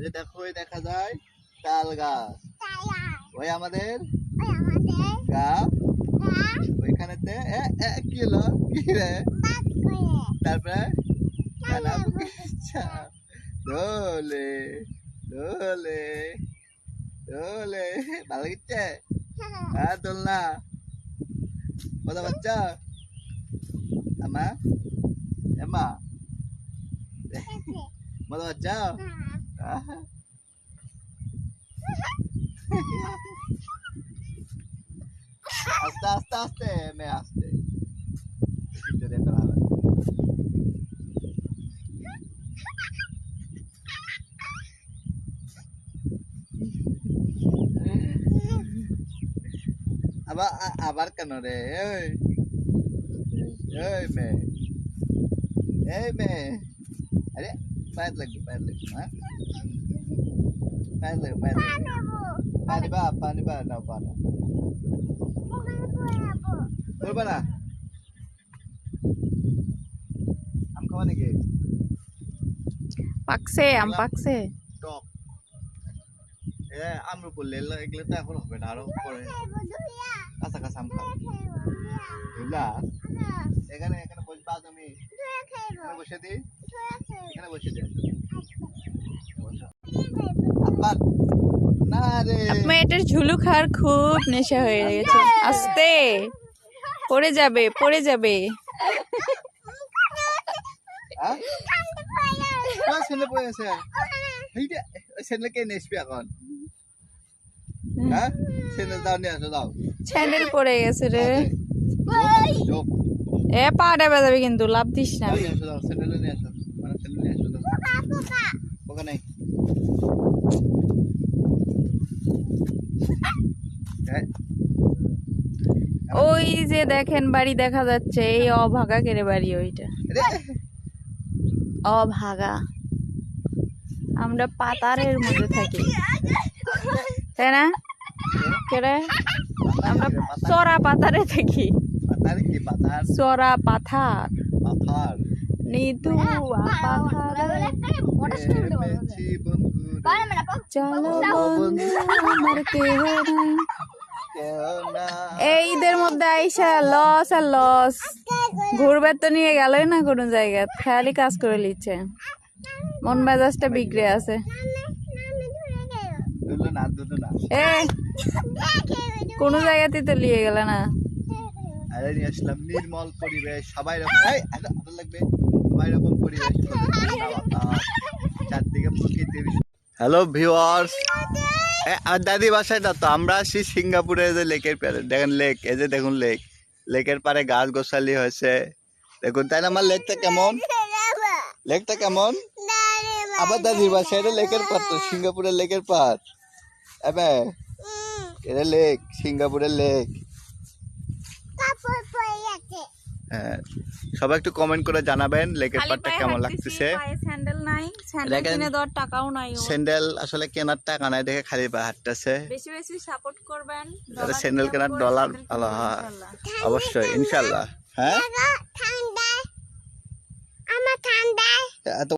যে দেখো দেখা যায় তাল গাছ। ওই আমাদের? গা ওইখানেতে? কি হলো? কি রে? তারপরে? বুকিচ্ছা দোলে দোলে দোলে। ভালো লাগছে? হ্যাঁ দোলনা মজা বাচ্চা আমা এমা মজা বাচ্চা আস্তে আস্তে আস্তে মে আস্তে একটু দেখতে হবে আবার আ- আবার কেন রে এই এই মে এই মে আরে পায়ের লাগবে পায়ের লাগবে হ্যাঁ পায়ের লাগবে পায়ের লাগবে পানি বা পানি বা নাও পানি করবে না আম খাওয়া নাকি পাকছে আম পাকছে টক এ আমরু করলে এগুলো তো এখন হবে না আরো পরে কাঁচা কাঁচা আম খাও বুঝলা এখানে এখানে বসবা তুমি এখানে বসে দি মেয়েটার ঝুলু খাওয়ার খুব নেশা হয়ে গেছে। আস্তে। পড়ে যাবে পড়ে যাবে। হ্যাঁ? স্যান্ডেল পড়ে গেছে রে। যোগ এ পাটা বাজাবে কিন্তু লাভ দিস না নিয়ে আসো দাও ছেলে নিয়ে আসো মানে ছেলে নিয়ে আসো দাও ওখানে হ্যাঁ ওই যে দেখেন বাড়ি দেখা যাচ্ছে এই অভাগা কেড়ে বাড়ি ওইটা। অভাগা। আমরা পাতারের মধ্যে থাকি। তাই না? কেড়ে? আমরা চড়া পাতারে থাকি। চড়া পাথার। নিতু চলো বন্ধু আমার কেহ নাই। এই ঈদের মধ্যে আইসা লস আর লস। ঘুরবে তো নিয়ে গেলই না কোনো জায়গা খেয়ালি কাজ করে লিচ্ছে মন মেজাজটা বিগড়ে আছে। এ, কোনো জায়গাতেই তো নিয়ে গেলে না। সবাই রকম হ্যালো ভিউয়ার্স আর দাদি বাসায় না তো, আমরা আসি সিঙ্গাপুরে যে লেকের পারে দেখেন লেক এই যে দেখুন লেক লেকের পারে গাছ গোছালি হয়েছে। দেখুন, তাই না, আমার লেকটা কেমন? লেকটা কেমন? আবার দাদির বাসায় এটা লেকের পার তো, সিঙ্গাপুরের লেকের পার এবার, এটা লেক সিঙ্গাপুরের লেক হ্যাঁ সবাই একটু কমেন্ট করে জানাবেন লেকের পাড়টা কেমন লাগতেছে? স্যান্ডেল নাই স্যান্ডেল কিনে দেওয়ার টাকাও নাই স্যান্ডেল আসলে কেনার টাকা নাই দেখে খালি পা হাঁটতেছে। বেশি বেশি সাপোর্ট করবেন স্যান্ডেল কেনার ডলার ভালো হ্যাঁ অবশ্যই ইনশাল্লাহ। হ্যাঁ?